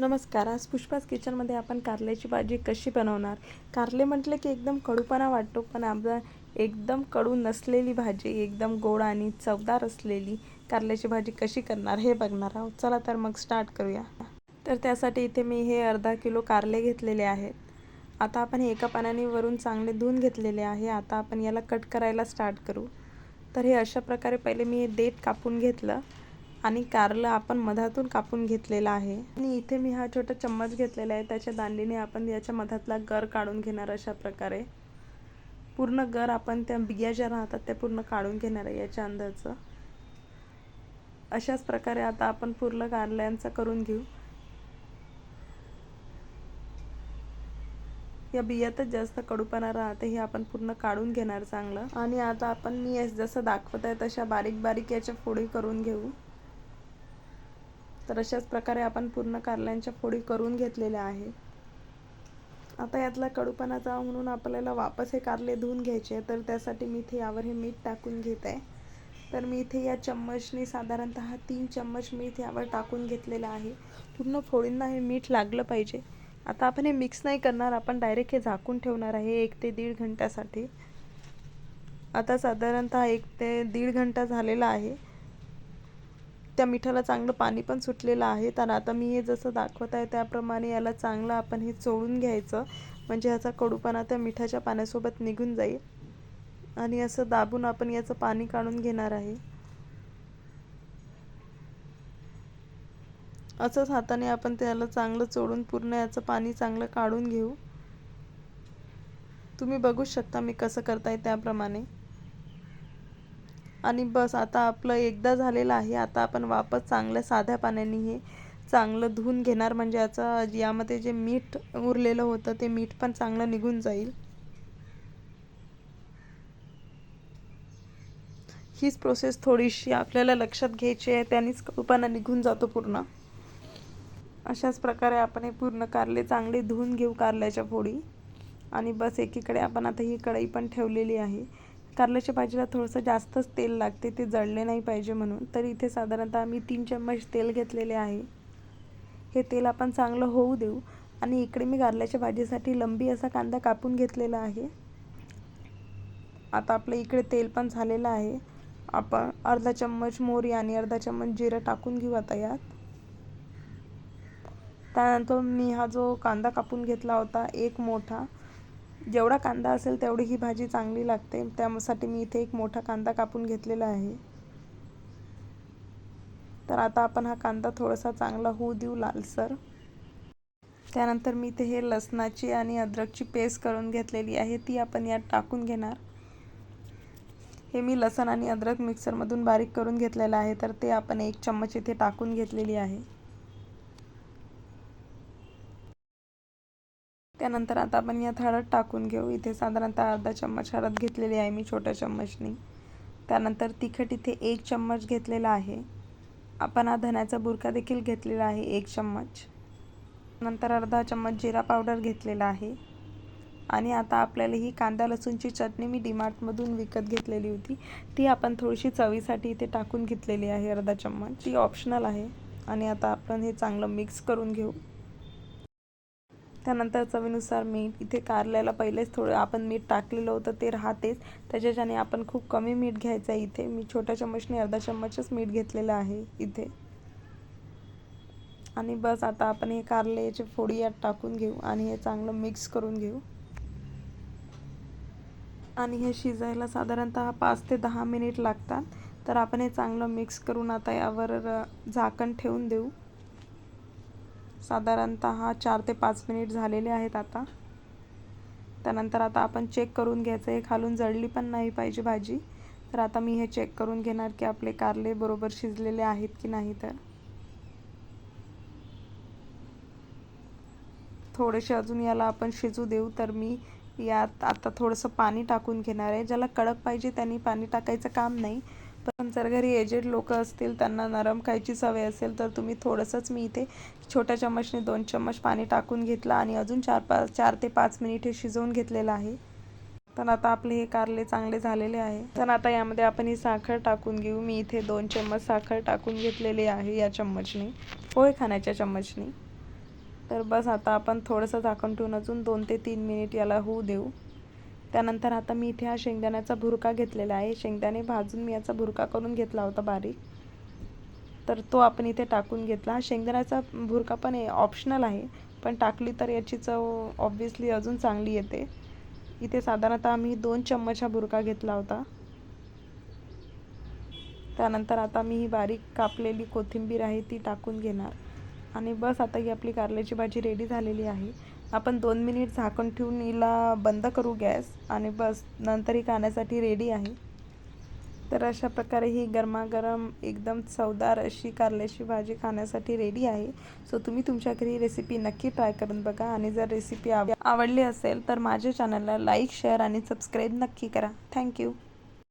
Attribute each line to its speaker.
Speaker 1: नमस्कार आज पुष्पास किचनमध्ये आपण कारल्याची भाजी कशी बनवणार? कारले म्हटले की एकदम कडूपणा वाटतो पण आपलं एकदम कडू नसलेली भाजी एकदम गोड आणि चवदार असलेली कारल्याची भाजी कशी करणार हे बघणार आहोत. चला तर मग स्टार्ट करूया. तर त्यासाठी इथे मी हे अर्धा किलो कारले घेतलेले आहेत. आता आपण हे एका पाण्याने वरून चांगले धुवून घेतलेले आहे. आता आपण याला कट करायला स्टार्ट करू. तर हे अशा प्रकारे पहिले मी हे देठ कापून घेतलं. आणि कारलं आपण मधातून कापून घेतलेला आहे. आणि इथे मी हा छोटा चम्मच घेतलेला आहे. त्याच्या दांडीने आपण याच्या मधातला गर काढून घेणार अशा प्रकारे. पूर्ण गर आपण त्या बिया ज्या राहतात त्या पूर्ण काढून घेणार आहे याच्या अंदरचं अशाच प्रकारे आता आपण पूर्ण कारल्यांचं करून घेऊ. या बियातच जास्त कडूपणा राहते हे आपण पूर्ण काढून घेणार चांगलं. आणि आता आपण मी जसं दाखवत आहे तशा बारीक बारीक याच्या फोडी करून घेऊ. तर अशाच प्रकारे आपण पूर्ण कारल्यांच्या फोडी करून घेतलेल्या आहे आता यातला कडूपणा जावा म्हणून आपल्याला वापस हे कारले धुवून घ्यायचे तर त्यासाठी मी इथे यावर हे मीठ टाकून घेत आहे. तर मी इथे या चम्मचने साधारणतः तीन चम्मच मीठ यावर टाकून घेतलेलं आहे. पूर्ण फोडींना हे मीठ लागलं पाहिजे. आता आपण हे मिक्स नाही करणार आपण डायरेक्ट हे झाकून ठेवणार आहे एक ते दीड घंट्यासाठी. आता साधारणतः एक ते दीड घंटा झालेला आहे. त्या मिठाला चांगलं पाणी पण सुटलेलं आहे. तर आता मी हे जसं दाखवत आहे त्याप्रमाणे याला चांगलं आपण हे चोळून घ्यायचं. म्हणजे ह्याचा कडूपणा त्या मिठाच्या पाण्यासोबत निघून जाईल. आणि असं दाबून आपण याचं पाणी काढून घेणार आहे. असंच हाताने आपण त्याला चांगलं चोळून पूर्ण याचं पाणी चांगलं काढून घेऊ. तुम्ही बघू शकता मी कसं करताय त्याप्रमाणे. आणि बस आता आपलं एकदा झालेलं आहे. आता आपण वापस चांगल्या साध्या पाण्याने हे चांगलं धुवून घेणार. म्हणजे याचा यामध्ये जे मीठ उरलेलं होतं ते मीठ पण चांगलं निघून जाईल. हीच प्रोसेस थोडीशी आपल्याला लक्षात घ्यायची आहे. त्यानेच कल्पना निघून जातो पूर्ण. अशाच प्रकारे आपण हे पूर्ण कारले चांगले धुवून घेऊ कारल्याच्या फोडी. आणि बस एकीकडे आपण आता ही कढई पण ठेवलेली आहे. कारल्याच्या भाजीला थोडंसं जास्तच तेल लागते ते जळले नाही पाहिजे म्हणून. तर इथे साधारणतः मी तीन चम्मच तेल घेतलेले आहे. हे तेल आपण चांगलं होऊ देऊ. आणि इकडे मी कारल्याच्या भाजीसाठी लंबी असा कांदा कापून घेतलेला आहे. आता आपलं इकडे तेल पण झालेलं आहे. आपण अर्धा चम्मच मोरी आणि अर्धा चम्मच जिरं टाकून घेऊ आता यात. त्यानंतर मी हा जो कांदा कापून घेतला होता एक मोठा जेवढा कांदा असेल तेवढी ही भाजी चांगली लागते. त्यासाठी मी इथे एक मोठा कांदा कापून घेतलेला आहे. तर आता आपण हा कांदा थोडासा चांगला होऊ देऊ लालसर. त्यानंतर मी इथे हे लसणाची आणि अद्रकची पेस्ट करून घेतलेली आहे. ती आपण यात टाकून घेणार. हे मी लसण आणि अद्रक मिक्सरमधून बारीक करून घेतलेलं आहे. तर ते आपण एक चम्मच इथे टाकून घेतलेली आहे. त्यानंतर आता आपण यात हळद टाकून घेऊ. इथे साधारणतः अर्धा चम्मच हळद घेतलेली आहे मी छोट्या चम्मचनी. त्यानंतर तिखट इथे एक चम्मच घेतलेला आहे. आपण हा धण्याचा बुरका देखील घेतलेला आहे एक चम्मच. नंतर अर्धा चम्मच जिरा पावडर घेतलेला आहे. आणि आता आपल्याला ही कांदा लसूणची चटणी मी डीमार्टमधून विकत घेतलेली होती. ती आपण थोडीशी चवीसाठी इथे टाकून घेतलेली आहे अर्धा चम्मच. ती ऑप्शनल आहे. आणि आता आपण हे चांगलं मिक्स करून घेऊ. त्यानंतर चवीनुसार मीठ. इथे कारल्याला पहिलेच थोडं आपण मीठ टाकलेलं होतं ते राहतेच. त्याच्याच्याने आपण खूप कमी मीठ घ्यायचं आहे इथे. मी छोट्या चम्मचने अर्धा चम्मचच मीठ घेतलेलं आहे इथे. आणि बस आता आपण हे कारल्याचे फोडी यात टाकून घेऊ आणि हे चांगलं मिक्स करून घेऊ. आणि हे शिजायला साधारणतः पाच ते दहा मिनिट लागतात. तर आपण हे चांगलं मिक्स करून आता यावर झाकण ठेवून देऊ. साधारणतः चार ते पाच मिनिट झालेले आहेत आता. त्यानंतर आता आपण चेक करून घ्यायचं. आहे खालून जळली पण नाही पाहिजे भाजी. तर आता मी हे चेक करून घेणार की आपले कारले बरोबर शिजलेले आहेत की नाही तर. थोडेसे अजून याला आपण शिजू देऊ. तर मी यात आता थोडंसं पाणी टाकून घेणार आहे. ज्याला कडक पाहिजे त्यांनी पाणी टाकायचं काम नाही. पण जर घरी एजेड लोक असतील त्यांना नरम खायची सवय असेल तर तुम्ही थोडंसंच मी इथे छोट्या चम्मचने दोन चम्मच पाणी टाकून घेतलं आणि अजून चार पाच चार ते पाच मिनिट हे शिजवून घेतलेलं आहे. तर आता आपले हे कारले चांगले झालेले आहे. तर आता यामध्ये आपण ही साखर टाकून घेऊ. मी इथे दोन चम्मच साखर टाकून घेतलेली आहे या चम्मचने. पोहे खाण्याच्या चम्मचने. तर बस आता आपण थोडंसं झाकण ठेवून अजून दोन ते तीन मिनिट याला होऊ देऊ. त्यानंतर आता मी इथे हा शेंगदाण्याचा भुरका घेतलेला आहे. शेंगदाणे भाजून मी याचा भुरका करून घेतला होता बारीक. तर तो आपण इथे टाकून घेतला. हा शेंगदाण्याचा भुरका पण ऑप्शनल आहे. पण टाकली तर याची चव ऑब्विसली अजून चांगली येते. इथे साधारणतः आम्ही दोन चम्मच हा भुरका घेतला होता. त्यानंतर आता मी ही बारीक कापलेली कोथिंबीर आहे ती टाकून घेणार. आणि बस आता ही आपली कारल्याची भाजी रेडी झालेली आहे. आपण दोन मिनिट झाकण ठेवून हिला बंद करू गॅस आणि बस नंतर ही खाण्यासाठी रेडी आहे. तर अशा प्रकारे ही गरमागरम एकदम चवदार अशी कारल्याची भाजी खाण्यासाठी रेडी आहे. सो तुम्ही तुमच्या घरी रेसिपी नक्की ट्राय करून बघा आणि जर रेसिपी आव आवडली असेल तर माझ्या चॅनलला लाईक शेअर आणि सबस्क्राईब नक्की करा. थँक्यू